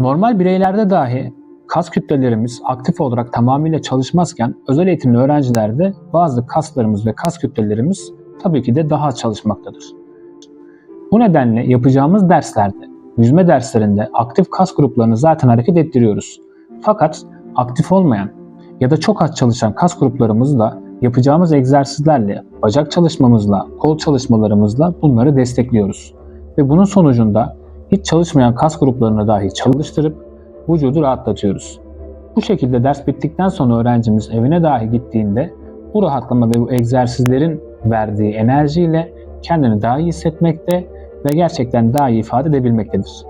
Normal bireylerde dahi kas kütlelerimiz aktif olarak tamamıyla çalışmazken özel eğitimli öğrencilerde bazı kaslarımız ve kas kütlelerimiz tabii ki de daha az çalışmaktadır. Bu nedenle yapacağımız derslerde, yüzme derslerinde aktif kas gruplarını zaten hareket ettiriyoruz. Fakat aktif olmayan ya da çok az çalışan kas gruplarımızı da yapacağımız egzersizlerle, bacak çalışmamızla, kol çalışmalarımızla bunları destekliyoruz. Ve bunun sonucunda hiç çalışmayan kas gruplarını dahi çalıştırıp vücudu rahatlatıyoruz. Bu şekilde ders bittikten sonra öğrencimiz evine dahi gittiğinde bu rahatlama ve bu egzersizlerin verdiği enerjiyle kendini daha iyi hissetmekte ve gerçekten daha iyi ifade edebilmektedir.